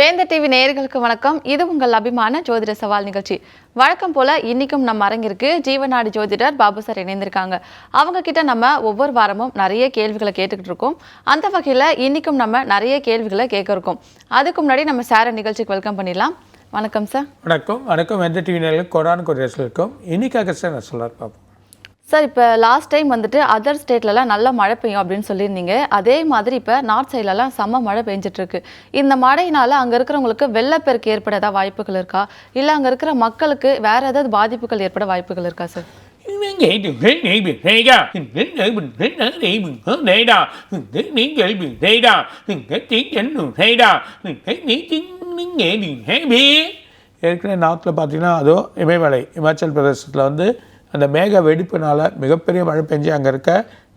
வேந்த TV நேயர்களுக்கு வணக்கம். இது உங்கள் அபிமான ஜோதிட சவால் நிகழ்ச்சி. வழக்கம் போல இன்னைக்கும் நம்ம அரங்கிற்கு ஜீவநாடி ஜோதிடர் பாபு சார் இணைந்திருக்காங்க. அவங்க கிட்ட நம்ம ஒவ்வொரு வாரமும் நிறைய கேள்விகளை கேட்டுக்கிட்டு இருக்கோம். அந்த வகையில் இன்னைக்கும் நம்ம நிறைய கேள்விகளை கேட்க இருக்கோம். அதுக்கு முன்னாடி நம்ம சாரை நிகழ்ச்சிக்கு வெல்கம் பண்ணிடலாம். வணக்கம் சார். வணக்கம். வணக்கம். வேந்த டிவி நேர்களுக்கு கொடான கொரியர்களுக்கும் இருக்கும் இன்னைக்காக சார் நான் சொல்லார் பார்ப்போம் சார் இப்போ லாஸ்ட் டைம் வந்துட்டு அதர் ஸ்டேட்லலாம் நல்ல மழை பெய்யும் அப்படின்னு சொல்லியிருந்தீங்க. அதே மாதிரி இப்போ நார்த் சைட்லலாம் செம்ம மழை பெஞ்சிட்ருக்கு. இந்த மழையினால் அங்கே இருக்கிறவங்களுக்கு வெள்ளப்பெருக்கு ஏற்பட ஏதாவது வாய்ப்புகள் இருக்கா? இல்லை அங்கே இருக்கிற மக்களுக்கு வேறு ஏதாவது பாதிப்புகள் ஏற்பட வாய்ப்புகள் இருக்கா சார்? ஏற்கனவே நார்த்தில் பார்த்தீங்கன்னா அதோ இமயமலை இமாச்சல் பிரதேசத்தில் வந்து அந்த மேக வெடிப்பினால் மிகப்பெரிய மழை பெஞ்சு அங்கே இருக்க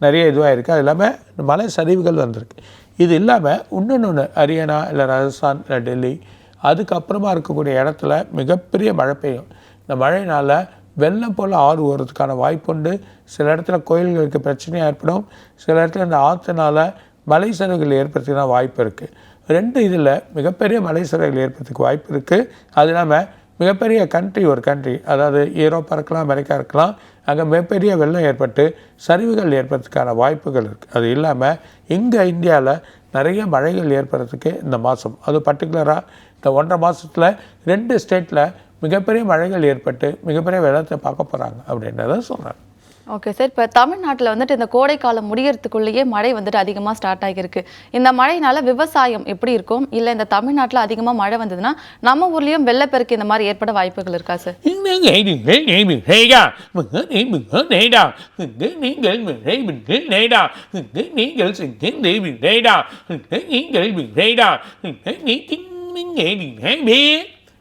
நிறைய இதுவாக இருக்குது அது இல்லாமல் மலை சரிவுகள் வந்திருக்கு. இது இல்லாமல் இன்னொன்று ஒன்று ஹரியானா இல்லை ராஜஸ்தான் இல்லை டெல்லி அதுக்கப்புறமா இருக்கக்கூடிய இடத்துல மிகப்பெரிய மழை பெய்யும். இந்த மழையினால் வெள்ளம் போல் ஆறு ஓடுறதுக்கான வாய்ப்புண்டு சில இடத்துல கோயில்களுக்கு பிரச்சனையாக ஏற்படும். சில இடத்துல இந்த ஆற்றுனால மலை சரிவுகள் ஏற்படுறதுக்கான வாய்ப்பு இருக்குது ரெண்டு இதில் மிகப்பெரிய மலை சரிவுகள் ஏற்படுறதுக்கு வாய்ப்பு இருக்குது அது இல்லாமல் மிகப்பெரிய கண்ட்ரி ஒரு கண்ட்ரி அதாவது யூரோப்பா இருக்கலாம் அமெரிக்கா இருக்கலாம். அங்கே மிகப்பெரிய வெள்ளம் ஏற்பட்டு சரிவுகள் ஏற்படுறதுக்கான வாய்ப்புகள் இருக்குது அது இல்லாமல் இங்கே இந்தியாவில் நிறைய மழைகள் ஏற்படுறதுக்கு இந்த மாதம் அது பர்டிகுலராக இந்த ஒன்றரை மாதத்தில் ரெண்டு ஸ்டேட்டில் மிகப்பெரிய மழைகள் ஏற்பட்டு மிகப்பெரிய வெள்ளத்தை பார்க்க போகிறாங்க அப்படின்றத சொல்கிறேன் ஓகே சார் இப்போ தமிழ்நாட்டில் வந்துட்டு இந்த கோடை காலம் முடியறதுக்குள்ளேயே மழை வந்துட்டு அதிகமாக ஸ்டார்ட் ஆகியிருக்கு. இந்த மழையினால விவசாயம் எப்படி இருக்கும்? இல்லை இந்த தமிழ்நாட்டில் அதிகமாக மழை வந்ததுன்னா நம்ம ஊர்லேயும் வெள்ளப்பெருக்கு இந்த மாதிரி ஏற்பட வாய்ப்புகள் இருக்கா சார்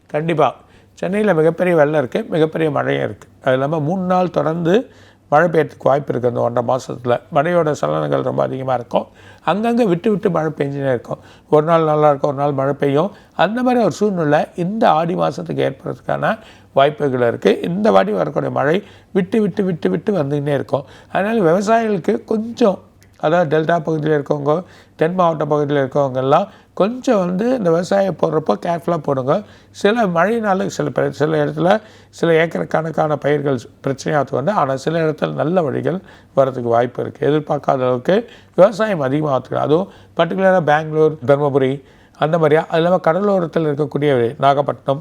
கண்டிப்பாக சென்னையில் மிகப்பெரிய வெள்ளம் இருக்குது மிகப்பெரிய மழையும் இருக்குது அது இல்லாமல் மூணு நாள் தொடர்ந்து மழை பெய்யறதுக்கு வாய்ப்பு இருக்குது அந்த ஒன்றரை மாதத்தில் மழையோட சலனங்கள் ரொம்ப அதிகமாக இருக்கும். அங்கங்கே விட்டு விட்டு மழை பெஞ்சுனே இருக்கும். ஒரு நாள் நல்லா இருக்கும் ஒரு நாள் மழை பெய்யும். அந்த மாதிரி ஒரு சூழ்நிலை இந்த ஆடி மாதத்துக்கு ஏற்படுறதுக்கான வாய்ப்புகள் இருக்குது இந்த வாட்டி வரக்கூடிய மழை விட்டு விட்டு விட்டு விட்டு வந்துக்கிட்டே இருக்கும். அதனால் விவசாயிகளுக்கு கொஞ்சம் அதாவது டெல்டா பகுதியில் இருக்கவங்க தென் மாவட்ட பகுதியில் இருக்கவங்கெல்லாம் கொஞ்சம் வந்து இந்த விவசாயம் போடுறப்போ கேர்ஃபுல்லாக போடுங்க. சில மழையினால சில சில இடத்துல சில ஏக்கர் கணக்கான பயிர்கள் பிரச்சனையாக வந்து ஆனால் சில இடத்துல நல்ல வழிகள் வரதுக்கு வாய்ப்பு இருக்குது எதிர்பார்க்காத அளவுக்கு விவசாயம் அதிகமாக அதுவும் பர்டிகுலராக பெங்களூர் தருமபுரி அந்த மாதிரியா அது இல்லாமல் கடலோரத்தில் இருக்கக்கூடிய நாகப்பட்டினம்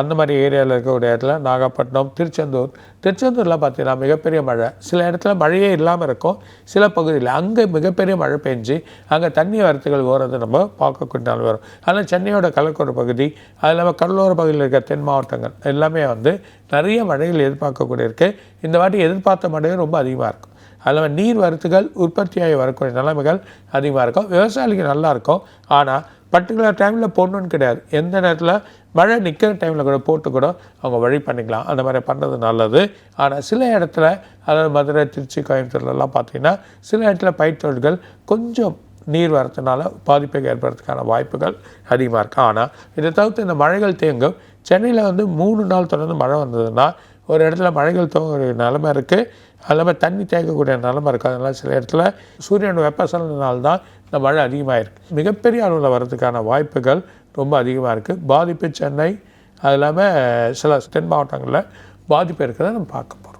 அந்த மாதிரி ஏரியாவில் இருக்கக்கூடிய இடத்துல நாகப்பட்டினம் திருச்செந்தூர். திருச்செந்தூரில் பார்த்தீங்கன்னா மிகப்பெரிய மழை. சில இடத்துல மழையே இல்லாமல் இருக்கும். சில பகுதியில் அங்கே மிகப்பெரிய மழை பெஞ்சு அங்கே தண்ணி வரத்துகள் ஓரது நம்ம பார்க்கக்கூடிய நாள் வரும். ஆனால் சென்னையோட கலக்கூர பகுதி அது இல்லாமல் கடலோர பகுதியில் இருக்க தென் மாவட்டங்கள் எல்லாமே வந்து நிறைய மழைகள் எதிர்பார்க்கக்கூடிய இருக்குது இந்த வாட்டி எதிர்பார்த்த மழையும் ரொம்ப அதிகமாக இருக்கும். அதில் நீர் வரத்துகள் உற்பத்தியாகி வரக்கூடிய நிலைமைகள் அதிகமாக இருக்கும். விவசாயிகளுக்கு நல்லா இருக்கும். ஆனால் பர்டிகுலர் டைமில் போடணுன்னு கிடையாது. எந்த நேரத்தில்? மழை நிற்கிற டைமில் கூட போட்டு கூட அவங்க வழி பண்ணிக்கலாம். அந்த மாதிரி பண்ணுறது நல்லது. ஆனால் சில இடத்துல அதாவது மதுரை திருச்சி கோயம்புத்தூர்லலாம் பார்த்தீங்கன்னா சில இடத்துல பயிர்த்தொழில்கள் கொஞ்சம் நீர் வரத்துனால பாதிப்பை ஏற்படுறதுக்கான வாய்ப்புகள் அதிகமாக இருக்குது ஆனால் இதை தவிர்த்து இந்த மழைகள் தேங்கும். சென்னையில் வந்து மூணு நாள் தொடர்ந்து மழை வந்ததுன்னா ஒரு இடத்துல மழைகள் தோங்குற நிலமை இருக்குது அது இல்லாமல் தண்ணி தேங்கக்கூடிய நிலமை இருக்குது அதனால் சில இடத்துல சூரியன் வெப்பசலனால்தான் இந்த மழை அதிகமாக இருக்குது மிகப்பெரிய அளவில் வர்றதுக்கான வாய்ப்புகள் ரொம்ப அதிகமாக இருக்குது பாதிப்பு சென்னை அது இல்லாமல் சில தென் மாவட்டங்களில் பாதிப்பு இருக்கிறத நம்ம பார்க்க போகிறோம்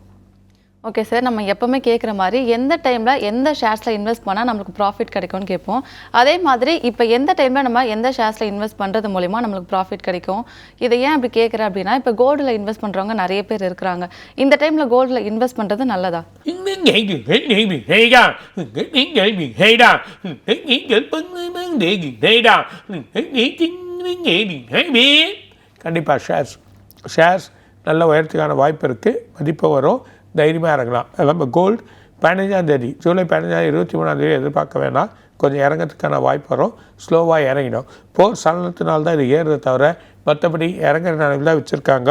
ஓகே சார் நம்ம எப்போவுமே கேட்குற மாதிரி எந்த டைமில் எந்த ஷேர்ஸில் இன்வெஸ்ட் பண்ணால் நம்மளுக்கு ப்ராஃபிட் கிடைக்கும்னு கேட்போம். அதே மாதிரி இப்போ எந்த டைமில் நம்ம எந்த ஷேர்ஸில் இன்வெஸ்ட் பண்ணுறது மூலிமா நம்மளுக்கு ப்ராஃபிட் கிடைக்கும்? இதை ஏன் அப்படி கேட்குறேன் அப்படின்னா இப்போ கோல்டில் இன்வெஸ்ட் பண்ணுறவங்க நிறைய பேர் இருக்கிறாங்க. இந்த டைமில் கோல்டில் இன்வெஸ்ட் பண்ணுறது நல்லதா? கண்டிப்பாக ஷேர்ஸ் ஷேர்ஸ் நல்ல உயரத்துக்கான வாய்ப்பு இருக்குது மதிப்பு வரும். தைரியமாக இறங்கலாம். நம்ம கோல்டு பதினஞ்சாந்தேதி ஜூலை பதினஞ்சாம் இருபத்தி மூணாந்தேதி எதிர்பார்க்க வேணாம். கொஞ்சம் இறங்கிறதுக்கான வாய்ப்பு வரும். ஸ்லோவாக இறங்கிடும். போர் சலனத்தினால் தான் இது ஏறுறதை தவிர மற்றபடி இறங்குற நிலையில் தான் வச்சுருக்காங்க.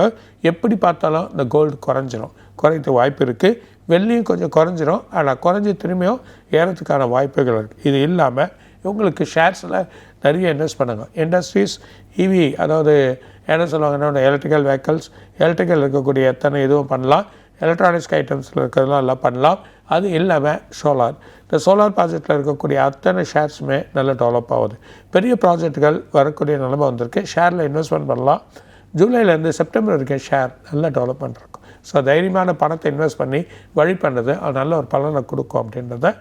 எப்படி பார்த்தாலும் இந்த கோல்டு குறைஞ்சிரும். குறையத்துக்கு வாய்ப்பு இருக்குது வெள்ளியும் கொஞ்சம் குறைஞ்சிரும். ஆனால் குறைஞ்சி திரும்பியும் ஏறத்துக்கான வாய்ப்புகள் இருக்குது இது இல்லாமல் இவங்களுக்கு ஷேர்ஸில் நிறைய இன்வெஸ்ட் பண்ணுங்கள் இண்டஸ்ட்ரீஸ் இவி அதாவது என்ன சொல்லுவாங்கன்னா எலக்ட்ரிக்கல் வெஹிக்கல்ஸ் எலக்ட்ரிக்கல் இருக்கக்கூடிய எத்தனை இதுவும் பண்ணலாம். எலக்ட்ரானிக்ஸ் ஐட்டம்ஸில் இருக்கிறதெல்லாம் எல்லாம் பண்ணலாம். அது இல்லாமல் சோலார் இந்த சோலார் ப்ராஜெக்டில் இருக்கக்கூடிய அத்தனை ஷேர்ஸுமே நல்லா டெவலப் ஆகுது. பெரிய ப்ராஜெக்ட்டுகள் வரக்கூடிய நிலைமை வந்திருக்கு. ஷேரில் இன்வெஸ்ட்மெண்ட் பண்ணலாம். ஜூலைலேருந்து செப்டம்பர் வரைக்கும் ஷேர் நல்ல டெவலப்மெண்ட் இருக்கும். ஸோ தைரியமான பணத்தை இன்வெஸ்ட் பண்ணி வழி பண்ணது அது நல்ல ஒரு பலனை கொடுக்கும் அப்படின்றத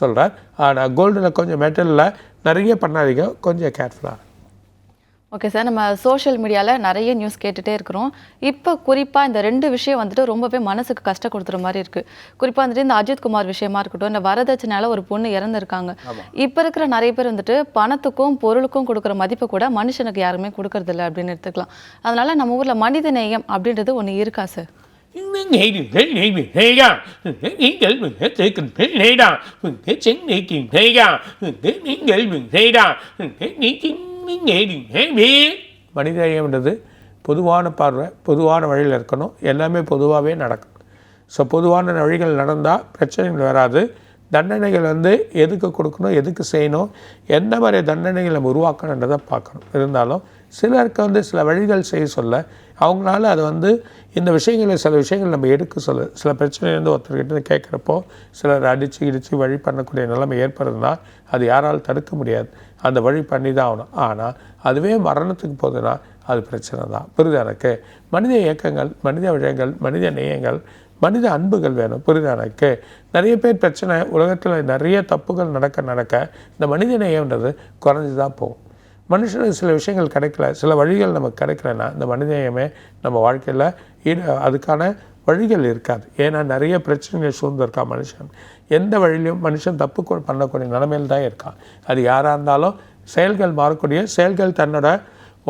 சொல்கிறார் ஆனால் கோல்டில் கொஞ்சம் மெட்டலில் நிறைய பண்ணாதீங்க. கொஞ்சம் கேர்ஃபுல்லாக ஓகே சார் நம்ம சோஷியல் மீடியாவில் நிறைய நியூஸ் கேட்டுகிட்டே இருக்கிறோம். இப்போ குறிப்பாக இந்த ரெண்டு விஷயம் வந்துட்டு ரொம்பவே மனசுக்கு கஷ்டம் கொடுத்துற மாதிரி இருக்குது குறிப்பாக வந்துட்டு இந்த அஜித் குமார் விஷயமா இருக்கட்டும் இந்த வரதட்சணையால ஒரு பொண்ணு இறந்துருக்காங்க. இப்போ இருக்கிற நிறைய பேர் வந்துட்டு பணத்துக்கும் பொருளுக்கும் கொடுக்குற மதிப்பு கூட மனுஷனுக்கு யாருமே கொடுக்கறதில்ல அப்படின்னு எடுத்துக்கலாம். அதனால நம்ம ஊரில் மனித நேயம் அப்படின்றது ஒன்று இருக்கா சார் நீங்கள் மனிதநேயம்ன்றது பொதுவான பார்வை பொதுவான வழியில் இருக்கணும். எல்லாமே பொதுவாகவே நடக்கும். ஸோ பொதுவான வழிகள் நடந்தால் பிரச்சனைகள் வராது. தண்டனைகள் வந்து எதுக்கு கொடுக்கணும் எதுக்கு செய்யணும் எந்த மாதிரி தண்டனைகள் நம்ம உருவாக்கணுன்றதை பார்க்கணும். இருந்தாலும் சிலருக்கு வந்து சில வழிகள் செய்ய சொல்ல அவங்களால அது வந்து இந்த விஷயங்களை சில விஷயங்கள் நம்ம எடுக்க சொல்ல சில பிரச்சனையிலேருந்து ஒருத்தர்கிட்ட கேட்குறப்போ சிலர் அடித்து இடித்து வழி பண்ணக்கூடிய நிலைமை ஏற்படுதுன்னா அது யாரால் தடுக்க முடியாது. அந்த வழி பண்ணி தான் ஆகணும். ஆனால் அதுவே மரணத்துக்கு போகுதுன்னா அது பிரச்சனை தான். புரியுதா எனக்கு? மனித இயக்கங்கள் மனித விஷயங்கள் மனித நேயங்கள் மனித அன்புகள் வேணும். புரியுதா எனக்கு? நிறைய பேர் பிரச்சனை உலகத்தில் நிறைய தப்புகள் நடக்க நடக்க இந்த மனித நேயம்ன்றது குறைஞ்சி தான் போகும். மனுஷனுக்கு சில விஷயங்கள் கிடைக்கல சில வழிகள் நமக்கு கிடைக்கலன்னா இந்த மனிதநேயமே நம்ம வாழ்க்கையில் ஈடு அதுக்கான வழிகள் இருக்காது. ஏன்னா நிறைய பிரச்சனைகள் சூழ்ந்திருக்கான் மனுஷன். எந்த வழியிலையும் மனுஷன் தப்பு பண்ணக்கூடிய நிலைமையில் தான் இருக்கான். அது யாராக இருந்தாலும் செயல்கள் மாறக்கூடிய செயல்கள் தன்னோட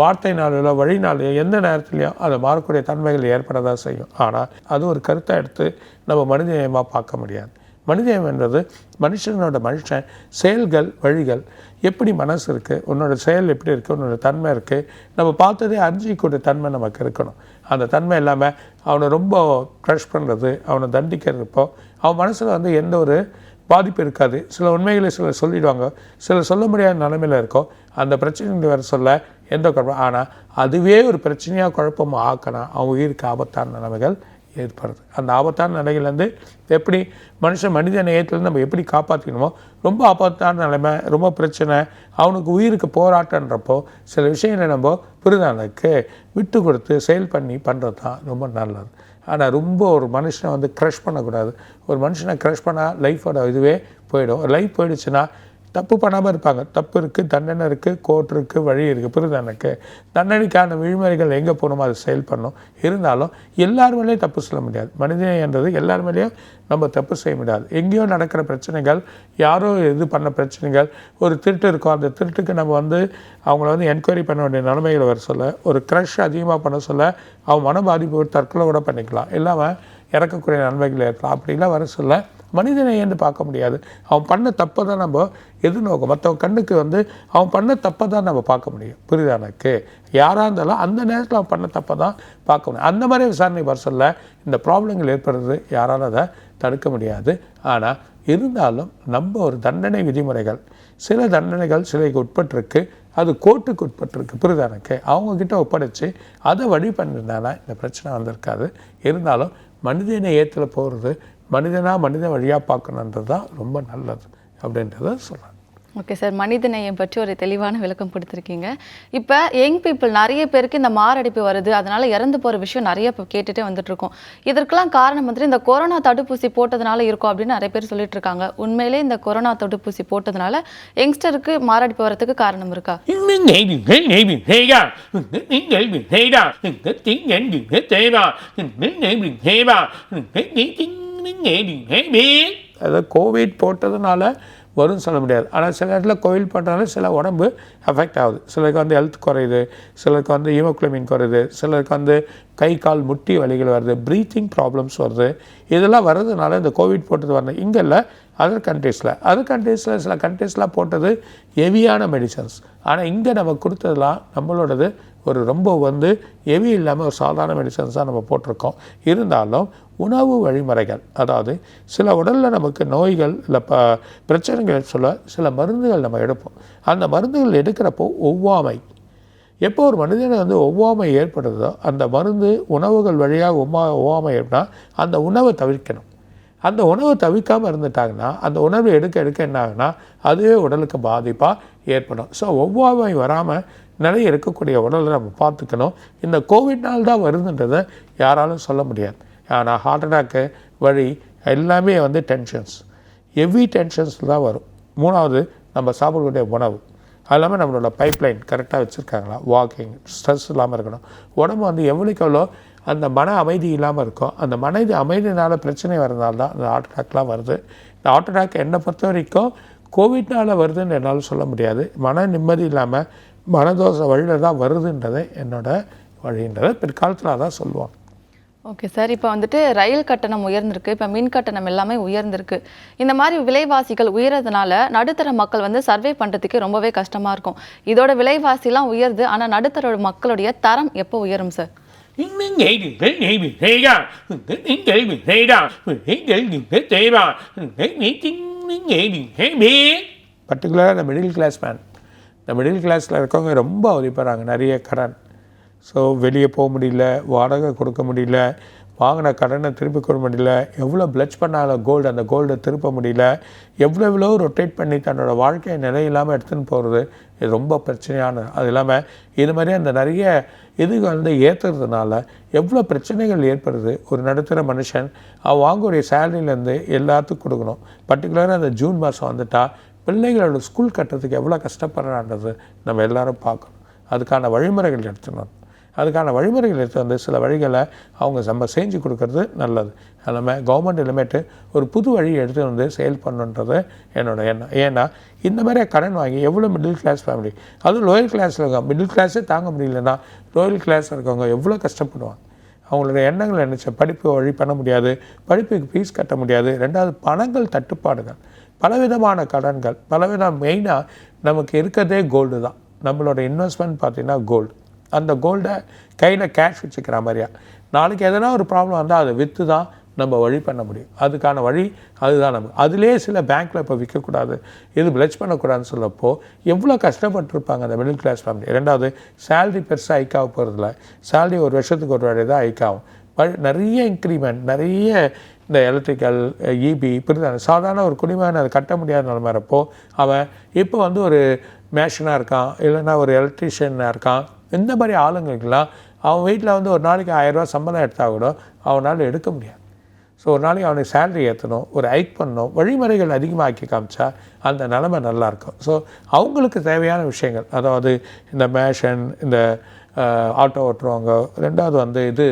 வார்த்தைனாலோ வழினாலேயோ எந்த நேரத்துலையும் அதை மாறக்கூடிய தன்மைகள் ஏற்பட தான் செய்யும். ஆனால் அது ஒரு கருத்தை எடுத்து நம்ம மனிதநேயமாக பார்க்க முடியாது. மனிதநேயம் என்றது மனுஷனோட மனுஷன் செயல்கள் வழிகள் எப்படி மனசு இருக்குது உன்னோட செயல் எப்படி இருக்குது உன்னோட தன்மை இருக்குது நம்ம பார்த்ததே அறிஞ்சிக்கூடிய தன்மை நமக்கு இருக்கணும். அந்த தன்மை இல்லாமல் அவனை ரொம்ப க்ரஷ் பண்ணுறது அவனை தண்டிக்கிறப்போ அவன் மனசில் வந்து எந்த ஒரு பாதிப்பு இருக்காது. சில உண்மைகளை சிலர் சொல்லிடுவாங்க. சிலர் சொல்ல முடியாத நிலமையில் இருக்கும் அந்த பிரச்சனை வேறு சொல்ல எந்த குழப்பம் ஆனால் அதுவே ஒரு பிரச்சனையாக குழப்பமாக ஆக்கினா அவன் உயிருக்கு ஆபத்தான நிலைமைகள் ஏற்படுது. அந்த ஆபத்தான நிலையிலேருந்து எப்படி மனுஷன் மனித நேயத்துலேருந்து நம்ம எப்படி காப்பாற்றிக்கணுமோ ரொம்ப ஆபத்தான நிலைமை ரொம்ப பிரச்சனை அவனுக்கு உயிருக்கு போராட்டன்றப்போ சில விஷயங்களை நம்ம புரிதலுக்கு விட்டு கொடுத்து செயல் பண்ணி பண்ணுறது தான் ரொம்ப நல்லது. ஆனால் ரொம்ப ஒரு மனுஷனை வந்து க்ரஷ் பண்ணக்கூடாது. ஒரு மனுஷனை க்ரஷ் பண்ணால் லைஃபோட இதுவே போயிடும். லைஃப் போயிடுச்சுன்னா தப்பு பண்ணாமல் இருப்பாங்க. தப்பு இருக்குது தண்டனை இருக்குது கோர்ட் இருக்குது வழி இருக்குது புரியுது எனக்கு? தண்டனைக்கான விழிமுறைகள் எங்கே போகணுமோ அதை செயல் பண்ணும் இருந்தாலும் எல்லார் மேலேயும் தப்பு சொல்ல முடியாது. மனிதன்றது எல்லார் மேலேயும் நம்ம தப்பு செய்ய முடியாது. எங்கேயோ நடக்கிற பிரச்சனைகள் யாரோ இது பண்ண பிரச்சனைகள் ஒரு திருட்டு இருக்கும். அந்த திருட்டுக்கு நம்ம வந்து அவங்கள வந்து என்கொயரி பண்ண வேண்டிய நிலைமைகளை வர சொல்ல ஒரு க்ரஷ் அதிகமாக பண்ண சொல்ல அவன் மன பாதிப்பு தற்கொலை கூட பண்ணிக்கலாம். இல்லாமல் இறக்கக்கூடிய நன்மைகள் இருக்கலாம் அப்படிலாம் வர சொல்ல மனிதனை ஏன்னு பார்க்க முடியாது? அவன் பண்ண தப்பை தான் நம்ம எதிர்நோக்கும். மற்றவன் கண்ணுக்கு வந்து அவன் பண்ண தப்பை தான் நம்ம பார்க்க முடியும். புரியுதா எனக்கு? யாராக இருந்தாலும் அந்த நேரத்தில் அவன் பண்ண தப்பை தான் பார்க்க முடியும். அந்த மாதிரி விசாரணை வர சொல்ல இந்த ப்ராப்ளங்கள் ஏற்படுறது யாரால் அதை தடுக்க முடியாது. ஆனால் இருந்தாலும் நம்ம ஒரு தண்டனை விதிமுறைகள் சில தண்டனைகள் சிலைக்கு உட்பட்டிருக்கு. அது கோர்ட்டுக்கு உட்பட்டிருக்கு. புரியுதா எனக்கு? அவங்கக்கிட்ட ஒப்படைச்சு அதை வழி பண்ணியிருந்தானா இந்த பிரச்சனை வந்திருக்காது. இருந்தாலும் மனித நேயத்தில் போகிறது மனிதனாக மனித வழியாக பார்க்கணுன்றது தான் ரொம்ப நல்லது அப்படின்றத சொல்கிறேன் ஓகே சார் மனித நேயம் பற்றி ஒரு தெளிவான விளக்கம் கொடுத்துருக்கீங்க. இப்போ யங் பீப்புள் நிறைய பேருக்கு இந்த மாரடைப்பு வருது அதனால இறந்து போகிற விஷயம் நிறைய இப்போ கேட்டுட்டே வந்துட்டுருக்கோம். இதற்கெல்லாம் காரணம் வந்துட்டு இந்த கொரோனா தடுப்பூசி போட்டதுனால இருக்கும் அப்படின்னு நிறைய பேர் சொல்லிட்டு இருக்காங்க. உண்மையிலே இந்த கொரோனா தடுப்பூசி போட்டதுனால யங்ஸ்டருக்கு மாரடைப்பு வரதுக்கு காரணம் இருக்கா? அதாவது கோவிட் போட்டதுனால வரும்னு சொல்ல முடியாது. ஆனால் சில இடத்துல கோவில் பண்ணுறதுனால சில உடம்பு அஃபெக்ட் ஆகுது. சிலருக்கு வந்து ஹெல்த் குறையுது. சிலருக்கு வந்து ஹீமோக்ளோமின் குறையுது. சிலருக்கு வந்து கை கால் முட்டி வலிகள் வருது. ப்ரீத்திங் ப்ராப்ளம்ஸ் வருது. இதெல்லாம் வர்றதுனால இந்த கோவிட் போட்டது வரணும் இங்கே இல்லை அதர் கண்ட்ரீஸில் அதர் கண்ட்ரீஸில் சில கண்ட்ரீஸ்லாம் போட்டது ஹெவியான மெடிசன்ஸ் ஆனால் இங்கே நம்ம கொடுத்ததெல்லாம் நம்மளோடது ஒரு ரொம்ப வந்து ஹெவி இல்லாமல் ஒரு சாதாரண மெடிசன்ஸ் தான் நம்ம போட்டிருக்கோம். இருந்தாலும் உணவு வழிமுறைகள் அதாவது சில உடலில் நமக்கு நோய்கள் இல்லை ப பிரச்சனைகள் சொல்ல சில மருந்துகள் நம்ம எடுப்போம். அந்த மருந்துகள் எடுக்கிறப்போ ஒவ்வாமை. எப்போ ஒரு மனிதனை வந்து ஒவ்வாமை ஏற்படுதோ அந்த மருந்து உணவுகள் வழியாக ஒவ்வா ஒவ்வாமை ஏற்பட்டால் அந்த உணவை தவிர்க்கணும். அந்த உணவை தவிர்க்காமல் இருந்துட்டாங்கன்னா அந்த உணவு எடுக்க எடுக்க என்ன ஆகுனா அதுவே உடலுக்கு பாதிப்பாக ஏற்படும். ஸோ ஒவ்வாமை வராமல் நிறைய இருக்கக்கூடிய உடலை நம்ம பார்த்துக்கணும். இந்த கோவிட்னால் தான் வருதுன்றதை யாராலும் சொல்ல முடியாது. ஆனால் ஹார்ட் அட்டாக்கு வழி எல்லாமே வந்து டென்ஷன்ஸ் ஹெவி டென்ஷன்ஸ் தான் வரும். மூணாவது நம்ம சாப்பிடக்கூடிய உணவு. அது இல்லாமல் நம்மளோட பைப்லைன் கரெக்டாக வச்சுருக்காங்களா? வாக்கிங் ஸ்ட்ரெஸ் இல்லாமல் இருக்கணும். உடம்பு வந்து எவ்வளோக்கு எவ்வளோ அந்த மன அமைதி இல்லாமல் இருக்கோ அந்த மன அமைதினால பிரச்சனை வரதுனால தான் அந்த ஹார்ட் அட்டாக்லாம் வருது. இந்த ஹார்ட் அட்டாக் என்னை பொறுத்த வரைக்கும் கோவிட்னால் வருதுன்னு என்னால் சொல்ல முடியாது. மன நிம்மதி இல்லாமல் மனதோஷ வழியில் தான் வருதுன்றதை என்னோட வழின்றதை பிற்காலத்தில் அதான் சொல்லுவாங்க. ஓகே சார் இப்போ வந்துட்டு ரயில் கட்டணம் உயர்ந்திருக்கு இப்போ மின் கட்டணம் எல்லாமே உயர்ந்திருக்கு. இந்த மாதிரி விலைவாசிகள் உயர்றதுனால நடுத்தர மக்கள் வந்து சர்வே பண்ணுறதுக்கு ரொம்பவே கஷ்டமாக இருக்கும். இதோட விலைவாசிலாம் உயருது ஆனால் நடுத்தர மக்களுடைய தரம் எப்போ உயரும் சார்? பர்டிகுலராக இந்த மிடில் கிளாஸ் மேன் இந்த மிடில் கிளாஸில் இருக்கவங்க ரொம்ப அவதிப்படுறாங்க. நிறைய கடன். ஸோ வெளியே போக முடியல வாடகை கொடுக்க முடியல வாங்கின கடனை திருப்பி கொடுக்க முடியல எவ்வளோ பிளட்ச் பண்ணாலும் கோல்டு அந்த கோல்டை திருப்ப முடியல எவ்வளோ எவ்வளோ ரொட்டேட் பண்ணி தன்னோட வாழ்க்கையை நிலை இல்லாமல் எடுத்துன்னு போகிறது இது ரொம்ப பிரச்சனையான அது இல்லாமல் இது மாதிரி அந்த நிறைய இது வந்து ஏற்றுறதுனால எவ்வளோ பிரச்சனைகள் ஏற்படுது. ஒரு நடுத்தர மனுஷன் அவன் வாங்கக்கூடிய சேலரியிலேருந்து எல்லாத்துக்கும் கொடுக்கணும். பர்டிகுலராக அந்த ஜூன் மாதம் வந்துட்டால் பிள்ளைகளோட ஸ்கூல் கட்டுறதுக்கு எவ்வளோ கஷ்டப்படுறான்றது நம்ம எல்லோரும் பார்க்கணும். அதுக்கான வழிமுறைகள் எடுத்துக்கணும் அதுக்கான வழிமுறைகள் எடுத்து வந்து சில வழிகளை அவங்க நம்ம செஞ்சு கொடுக்கறது நல்லது. அது நம்ம கவர்மெண்ட் இனிமேட்டு ஒரு புது வழியை எடுத்து வந்து செயல் பண்ணணுன்றது என்னோட எண்ணம். ஏன்னா இந்த மாதிரியே கடன் வாங்கி எவ்வளோ மிடில் கிளாஸ் ஃபேமிலி அதுவும் லோயல் கிளாஸில் இருக்க மிடில் கிளாஸே தாங்க முடியலன்னா லோயல் கிளாஸில் இருக்கவங்க எவ்வளோ கஷ்டப்படுவாங்க? அவங்களோட எண்ணங்கள் நினச்ச படிப்பு வழி பண்ண முடியாது படிப்புக்கு ஃபீஸ் கட்ட முடியாது. ரெண்டாவது பணங்கள் தட்டுப்பாடுகள். பலவிதமான கடன்கள் பலவிதம் மெயினாக நமக்கு இருக்கிறதே கோல்டு தான். நம்மளோட இன்வெஸ்ட்மெண்ட் பார்த்தீங்கன்னா கோல்டு அந்த கோல்டை கையில் கேஷ் வச்சுக்கிற மாதிரியா. நாளைக்கு எதனா ஒரு ப்ராப்ளம் வந்தால் அதை விற்று தான் நம்ம வழி பண்ண முடியும். அதுக்கான வழி அதுதான் நமக்கு. அதுலேயே சில பேங்க்கில் இப்போ விற்கக்கூடாது இது பிளச் பண்ணக்கூடாதுன்னு சொல்லப்போ எவ்வளோ கஷ்டப்பட்டிருப்பாங்க அந்த மிடில் கிளாஸ் ஃபேமிலி ரெண்டாவது சேல்ரி பெருசாக ஹைக்காக போகிறதில்ல சேல்ரி ஒரு வருஷத்துக்கு ஒரு வாட்டி தான் ஹைக்காகும் பட் நிறைய இன்க்ரிமெண்ட் நிறைய இந்த எலக்ட்ரிக்கல் இபி இப்படி தான் சாதாரண ஒரு குடிமகன் அதை கட்ட முடியாத நிலமை இருப்போ அவன் இப்போ வந்து ஒரு மேஷனாக இருக்கான் இல்லைன்னா ஒரு எலக்ட்ரிஷியனாக இருக்கான் இந்த மாதிரி ஆளுங்களுக்கெல்லாம் அவன் வீட்டில் வந்து ஒரு நாளைக்கு ஆயிரரூவா சம்பளம் எடுத்தால் கூட அவனால் எடுக்க முடியாது. ஸோ ஒரு நாளைக்கு அவனுக்கு சேலரி ஏற்றணும் ஒரு ஹைக் பண்ணணும் வழிமுறைகள் அதிகமாக்கி காமிச்சா அந்த நிலமை நல்லாயிருக்கும் ஸோ அவங்களுக்கு தேவையான விஷயங்கள் அதாவது இந்த மேஷன் இந்த ஆட்டோ ஓட்டுறவங்க. ரெண்டாவது வந்து இது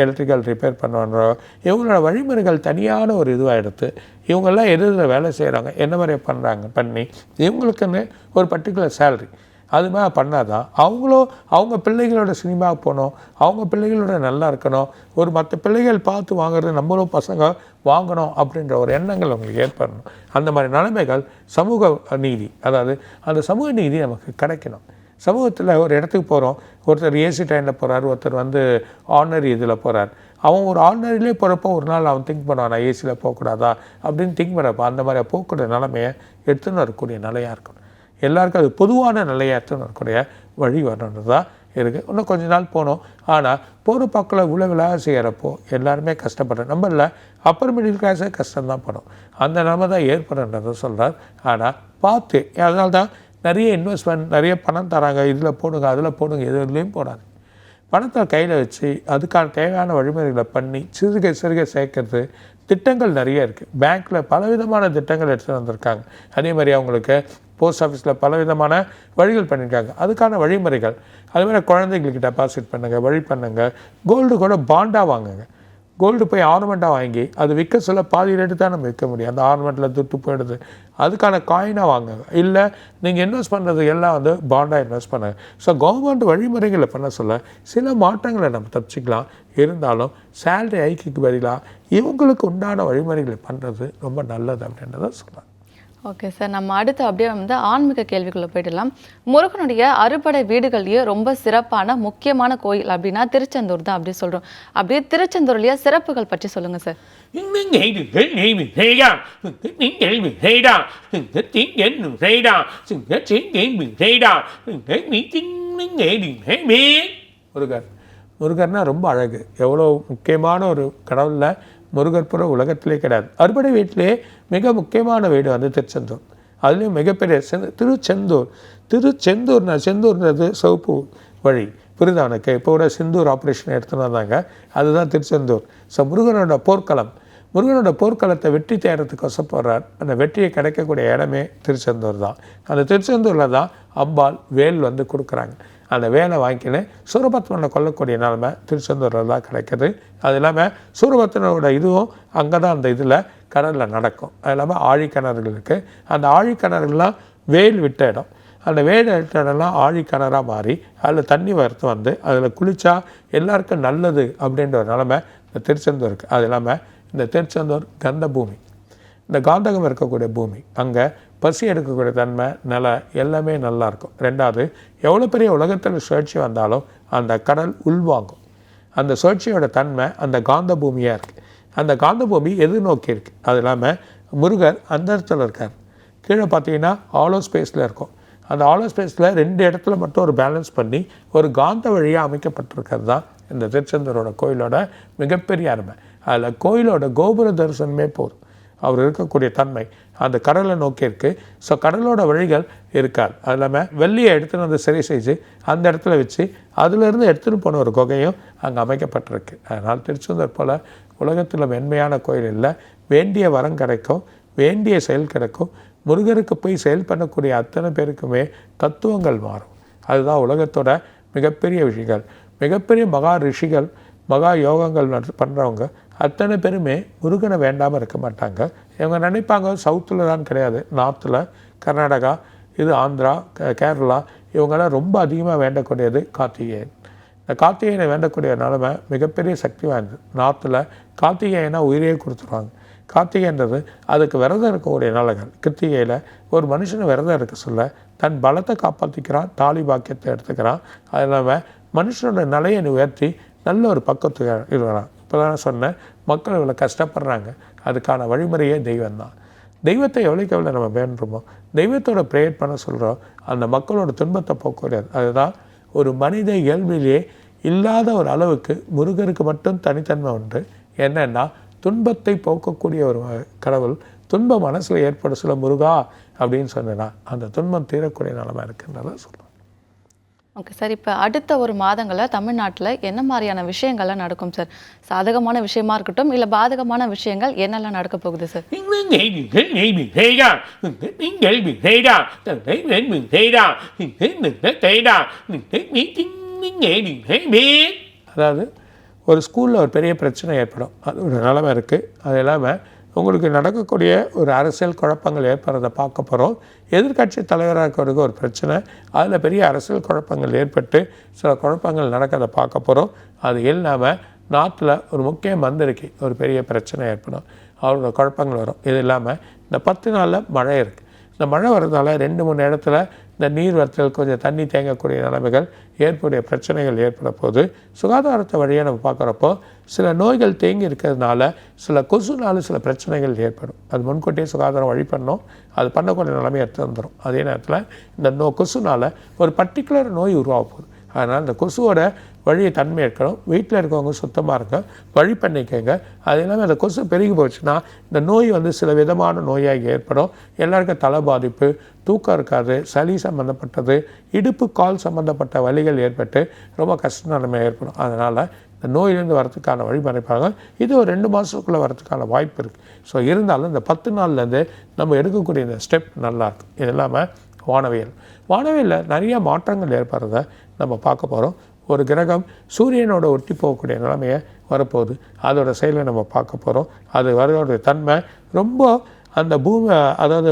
எலக்ட்ரிக்கல் ரிப்பேர் பண்ணுவாங்க இவங்களோட வழிமுறைகள் தனியான ஒரு இதுவாக எடுத்து இவங்கெல்லாம் எது எதில் வேலை செய்கிறாங்க என்ன மாதிரி பண்ணுறாங்க பண்ணி இவங்களுக்குன்னு ஒரு பர்டிகுலர் சேலரி அது மாதிரி பண்ணாதான் அவங்களும் அவங்க பிள்ளைகளோட சினிமாவுக்கு போகணும் அவங்க பிள்ளைகளோட நல்லா இருக்கணும். ஒரு மற்ற பிள்ளைகள் பார்த்து வாங்குறது நம்மளும் பசங்க வாங்கணும் அப்படின்ற ஒரு எண்ணங்கள் அவங்களுக்கு ஏற்படணும். அந்த மாதிரி நிலைமைகள் சமூக நீதி அதாவது அந்த சமூக நீதி நமக்கு கிடைக்கணும். சமூகத்தில் ஒரு இடத்துக்கு போகிறோம் ஒருத்தர் ஏசி ட்ரெயினில் போகிறார் ஒருத்தர் வந்து ஆர்டினரி இதில் போகிறார் அவன் ஒரு ஆர்டினரிலே போகிறப்போ ஒரு நாள் அவன் திங்க் பண்ணுவான் நான் ஏசியில் போகக்கூடாதா அப்படின்னு திங்க் பண்ணுறப்ப அந்த மாதிரி போகக்கூடிய நிலைமையை எடுத்துன்னு வரக்கூடிய நிலையாக இருக்கணும் எல்லாருக்கும் அது பொதுவான நிலையை எடுத்துன்னு வரக்கூடிய வழி வரணுன்னு தான் இருக்குது இன்னும் கொஞ்ச நாள் போனோம். ஆனால் போகிற பக்கம் உழவிழா செய்கிறப்போ எல்லாருமே கஷ்டப்படுறோம் நம்ம இல்லை அப்பர் மிடில் கிளாஸே கஷ்டம்தான் படும். அந்த நிலமை தான் ஏற்படுன்றதை சொல்கிறார் ஆனால் பார்த்து அதனால்தான் நிறைய இன்வெஸ்ட்மெண்ட் நிறைய பணம் தராங்க. இதில் போடுங்க அதில் போடுங்க. எதுலேயும் போடாது. பணத்தை கையில் வச்சு அதுக்கான தேவையான வழிமுறைகளை பண்ணி சிறுக சிறுக சேர்க்கறது திட்டங்கள் நிறைய இருக்குது பேங்க்கில் பலவிதமான திட்டங்கள் எடுத்துகிட்டு வந்திருக்காங்க. அதே மாதிரி அவங்களுக்கு போஸ்ட் ஆஃபீஸில் பலவிதமான வழிகள் பண்ணியிருக்காங்க அதுக்கான வழிமுறைகள். அது மாதிரி குழந்தைங்களுக்கு டெபாசிட் பண்ணுங்கள் வழி பண்ணுங்கள் கோல்டு கூட பாண்டாக வாங்குங்க. கோல்டு போய் ஆர்னமெண்ட்டாக வாங்கி அது விற்க சொல்ல பாதி ரேட்டு தான் நம்ம விற்க முடியும். அந்த ஆர்னமெண்ட்டில் துட்டு போயிடுது. அதுக்கான காயினாக வாங்குங்க. இல்லை நீங்கள் இன்வெஸ்ட் பண்ணுறது எல்லாம் வந்து பாண்டாக இன்வெஸ்ட் பண்ணுங்கள் ஸோ கவர்மெண்ட் வழிமுறைகளை பண்ண சொல்ல சில மாற்றங்களை நம்ம தப்பிச்சிக்கலாம். இருந்தாலும் சேலரி ஐக்கிக்கு பதிலாக இவங்களுக்கு உண்டான வழிமுறைகளை பண்ணுறது ரொம்ப நல்லது அப்படின்றத சொல்லலாம். ஓகே சார் நம்ம அடுத்து அப்படியே வந்து ஆன்மீக கேள்விக்குள்ளே போயிடலாம். முருகனுடைய அறுபடை வீடுகள்லேயே ரொம்ப சிறப்பான முக்கியமான கோயில் அப்படின்னா திருச்செந்தூர் தான் அப்படி சொல்கிறோம் அப்படியே திருச்செந்தூர்லேயே சிறப்புகள் பற்றி சொல்லுங்கள் சார் முருகர். முருகர்னா ரொம்ப அழகு. எவ்வளோ முக்கியமான ஒரு கடவுளில் முருகர்புற உலகத்திலே கிடையாது. அறுபடை வீட்டிலே மிக முக்கியமான வீடு வந்து திருச்செந்தூர். அதுலேயும் மிகப்பெரிய செந்து திருச்செந்தூர். திருச்செந்தூர்னா செந்தூர்ன்றது சிவப்பு வழி. புரிதானுக்கு இப்போ கூட செந்தூர் ஆப்ரேஷன் எடுத்துன்னு வந்தாங்க. அதுதான் திருச்செந்தூர். ஸோ முருகனோட போர்க்களம். முருகனோட போர்க்களத்தை வெற்றி தேடுறதுக்கு வசப்படுறார் அந்த வெற்றியை கிடைக்கக்கூடிய இடமே திருச்செந்தூர் தான். அந்த திருச்செந்தூரில் தான் அம்பாள் வேல் வந்து கொடுக்குறாங்க. அந்த வேலை வாங்கிக்கின்னு சூரபத்மனை கொல்லக்கூடிய நிலமை திருச்செந்தூரில் தான் கிடைக்கிது. அது இல்லாமல் சூரபத்மனோட இதுவும் அங்கே தான் அந்த இதில் கடலில் நடக்கும். அது இல்லாமல் ஆழிக்கிணறுகள் இருக்குது அந்த ஆழிக்கிணறுகள்லாம் வேல் விட்ட இடம். அந்த வேல் விட்ட இடம்லாம் ஆழிக்கிணறாக மாறி அதில் தண்ணி வரத்து வந்து அதில் குளித்தா எல்லாருக்கும் நல்லது அப்படின்ற ஒரு நிலமை இந்த திருச்செந்தூருக்கு அது இல்லாமல் இந்த திருச்செந்தூர் கந்த பூமி இந்த காந்தகம் இருக்கக்கூடிய பூமி. அங்கே பசி எடுக்கக்கூடிய தன்மை நிலை எல்லாமே நல்லா இருக்கும். ரெண்டாவது எவ்வளோ பெரிய உலகத்தில் சுழற்சி வந்தாலும் அந்த கடல் உள்வாங்கும். அந்த சுழற்சியோட தன்மை அந்த காந்த பூமியாக இருக்குது அந்த காந்த பூமி எதிர்நோக்கி இருக்குது அது இல்லாமல் முருகர் அந்த இடத்துல இருக்கார். கீழே பார்த்தீங்கன்னா ஆலோ ஸ்பேஸில் இருக்கும். அந்த ஆலோ ஸ்பேஸில் ரெண்டு இடத்துல மட்டும் ஒரு பேலன்ஸ் பண்ணி ஒரு காந்த வழியாக அமைக்கப்பட்டிருக்கிறது தான் இந்த திருச்செந்தூரோட கோயிலோட மிகப்பெரிய அருமை. அதில் கோயிலோட கோபுர தரிசனமே போதும். அவர் இருக்கக்கூடிய தன்மை. அந்த கடலை நோக்கி இருக்குது ஸோ கடலோட வழிகள் இருக்காது. அது இல்லாமல் வெள்ளியை எடுத்துன்னு வந்து சரி செஞ்சு அந்த இடத்துல வச்சு அதிலிருந்து எடுத்துகிட்டு போன ஒரு குகையும் அங்கே அமைக்கப்பட்டிருக்கு. அதனால் திருச்செந்தூர் போல் உலகத்தில் மென்மையான கோயில் இல்லை. வேண்டிய வரம் கிடைக்கும். வேண்டிய செயல் கிடைக்கும். முருகருக்கு போய் செயல் பண்ணக்கூடிய அத்தனை பேருக்குமே தத்துவங்கள் மாறும். அதுதான் உலகத்தோட மிகப்பெரிய விஷயங்கள். மிகப்பெரிய மகா ரிஷிகள் மகா யோகங்கள் பண்ணுறவங்க அத்தனை பேருமே முருகனை வேண்டாமல் இருக்க மாட்டாங்க. இவங்க நினைப்பாங்க சவுத்தில் தான் கிடையாது நார்த்தில் கர்நாடகா இது ஆந்திரா கேரளா இவங்கெல்லாம் ரொம்ப அதிகமாக வேண்டக்கூடியது கார்த்திகேயன். இந்த கார்த்திகேயனை வேண்டக்கூடிய நிலைமை மிகப்பெரிய சக்தி வாய்ந்தது. நார்த்தில் கார்த்திகேயனா உயிரையே கொடுத்துருவாங்க. கார்த்திகைன்றது அதுக்கு விரதம் இருக்கக்கூடிய நாளகள் கிருத்திகையில் ஒரு மனுஷனை விரதம் இருக்க சொல்ல தன் பலத்தை காப்பாற்றிக்கிறான் தாலி பாக்கியத்தை எடுத்துக்கிறான். அது இல்லாமல் மனுஷனோட நிலையை உயர்த்தி நல்ல ஒரு பக்கத்துக்கு இருக்கிறான் இப்போ தான் சொன்னேன் மக்கள் இவ்வளோ கஷ்டப்படுறாங்க அதுக்கான வழிமுறையே தெய்வம் தான் தெய்வத்தை எவ்வளோக்கு எவ்வளோ நம்ம வேண்டுமோ தெய்வத்தோட ப்ரேயர் பண்ண சொல்கிறோம் அந்த மக்களோட துன்பத்தை போக்கக்கூடியது அதுதான் ஒரு மனித இயல்பிலேயே இல்லாத ஒரு அளவுக்கு முருகருக்கு மட்டும் தனித்தன்மை உண்டு. என்னென்னா துன்பத்தை போக்கக்கூடிய ஒரு கடவுள் துன்பம் மனசில் ஏற்பட சொல்ல முருகா அப்படின்னு சொன்னேன்னா அந்த துன்பம் தீரக்கூடிய நிலைமை இருக்குன்றதான் சொல்லுவோம் ஓகே சார். இப்போ அடுத்த ஒரு மாதங்களில் தமிழ்நாட்டில் என்ன மாதிரியான விஷயங்கள்லாம் நடக்கும் சார்? சாதகமான விஷயமா இருக்கட்டும் இல்லை பாதகமான விஷயங்கள் என்னெல்லாம் நடக்க போகுது சார்? அதாவது ஒரு ஸ்கூலில் ஒரு பெரிய பிரச்சனை ஏற்படும். அது ஒரு நிலமை இருக்குது அது இல்லாமல் உங்களுக்கு நடக்கக்கூடிய ஒரு அரசியல் குழப்பங்கள் ஏற்படுறதை பார்க்க போகிறோம் எதிர்கட்சி தலைவராக இருக்கிறவருக்கு ஒரு பிரச்சனை. அதில் பெரிய அரசியல் குழப்பங்கள் ஏற்பட்டு சில குழப்பங்கள் நடக்கிறத பார்க்க போகிறோம் அது இல்லாமல் நாட்டில் ஒரு முக்கிய மந்திரிக்கு ஒரு பெரிய பிரச்சனை ஏற்படும். அவரோட குழப்பங்கள் வரும். இது இல்லாமல் இந்த பத்து நாளில் மழை இருக்குது இந்த மழை வர்றதால ரெண்டு மூணு இடத்துல இந்த நீர் வரத்தில் கொஞ்சம் தண்ணி தேங்கக்கூடிய நிலைமைகள் ஏற்படைய பிரச்சனைகள் ஏற்பட போது சுகாதாரத்தை வழியாக நம்ம பார்க்குறப்போ சில நோய்கள் தேங்கி இருக்கிறதுனால சில கொசுனால சில பிரச்சனைகள் ஏற்படும். அது முன்கூட்டியே சுகாதாரம் வழி பண்ணோம். அது பண்ணக்கூடிய நிலைமை எடுத்து வந்துடும் அதே நேரத்தில் இந்த நோ கொசுனால் ஒரு பர்டிகுலர் நோய் உருவாக போகுது. அதனால் இந்த கொசுவோட வழியை தன்மை இருக்கணும் வீட்டில் இருக்கவங்க சுத்தமாக இருக்க வழி பண்ணிக்கோங்க. அது இல்லாமல் அந்த கொசு பெருகி போச்சுன்னா இந்த நோய் வந்து சில விதமான நோயாக ஏற்படும். எல்லாருக்கும் தலை பாதிப்பு தூக்கம் இருக்காது சளி சம்மந்தப்பட்டது இடுப்பு கால் சம்மந்தப்பட்ட வழிகள் ஏற்பட்டு ரொம்ப கஷ்ட நிலைமை ஏற்படும். அதனால் இந்த நோயிலேருந்து வரதுக்கான வழி பண்ணிப்பாங்க இது ஒரு ரெண்டு மாதத்துக்குள்ளே வரதுக்கான வாய்ப்பு இருக்குது ஸோ இருந்தாலும் இந்த பத்து நாள்லேருந்து நம்ம எடுக்கக்கூடிய இந்த ஸ்டெப் நல்லாயிருக்கும் இது இல்லாமல் வானவியல். வானவியலில் நிறைய மாற்றங்கள் ஏற்படுறத நம்ம பார்க்க போகிறோம் ஒரு கிரகம் சூரியனோட ஒட்டி போகக்கூடிய நிலைமையை வரப்போகுது. அதோட செயலை நம்ம பார்க்க போகிறோம் அது வரதோடைய தன்மை ரொம்ப அந்த பூமி அதாவது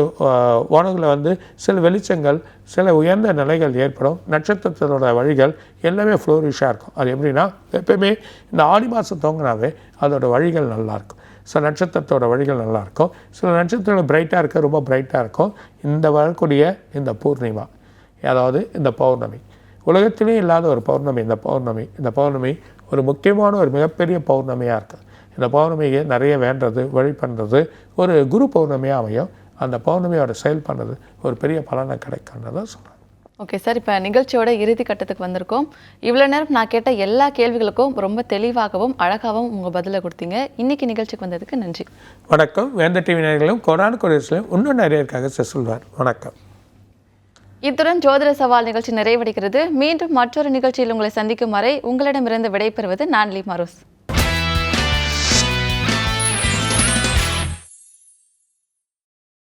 வானங்களில் வந்து சில வெளிச்சங்கள் சில உயர்ந்த நிலைகள் ஏற்படும். நட்சத்திரத்தோட வழிகள் எல்லாமே ஃப்ளோரிஷாக இருக்கும். அது எப்படின்னா எப்பயுமே இந்த ஆடி மாதம் தோங்கினாவே அதோட வழிகள் நல்லாயிருக்கும் சில நட்சத்திரத்தோட வழிகள் நல்லாயிருக்கும் சில நட்சத்திரங்கள் பிரைட்டாக இருக்க ரொம்ப பிரைட்டாக இருக்கும். இந்த வரக்கூடிய இந்த பூர்ணிமா அதாவது இந்த பௌர்ணமி. உலகத்திலே இல்லாத ஒரு பௌர்ணமி இந்த பௌர்ணமி இந்த பௌர்ணமி ஒரு முக்கியமான ஒரு மிகப்பெரிய பௌர்ணமியாக இருக்குது இந்த பௌர்ணமியை நிறைய வேண்டது வழி பண்ணுறது ஒரு குரு பௌர்ணமியாக அமையும். அந்த பௌர்ணமியோட செயல் பண்ணுறது ஒரு பெரிய பலனை கிடைக்கும்ன்றதை சொல்கிறேன் ஓகே சார் இப்போ நிகழ்ச்சியோட இறுதி கட்டத்துக்கு வந்திருக்கோம். இவ்வளோ நேரம் நான் கேட்ட எல்லா கேள்விகளுக்கும் ரொம்ப தெளிவாகவும் அழகாகவும் உங்கள் பதிலை கொடுத்தீங்க. இன்னைக்கு நிகழ்ச்சிக்கு வந்ததுக்கு நன்றி. வணக்கம். வேந்த டிவி நேர்களும் கொரான் கொரியர்ஸ்லையும் இன்னும் நிறைய இருக்காங்க சார் சொல்வார் வணக்கம். இத்துடன் ஜோதிட சவால் நிகழ்ச்சி நிறைவடைகிறது. மீண்டும் மற்றொரு நிகழ்ச்சியில் உங்களை சந்திக்கும் வரை உங்களிடமிருந்து விடைபெறுவது நான்லி லீமாரோஸ்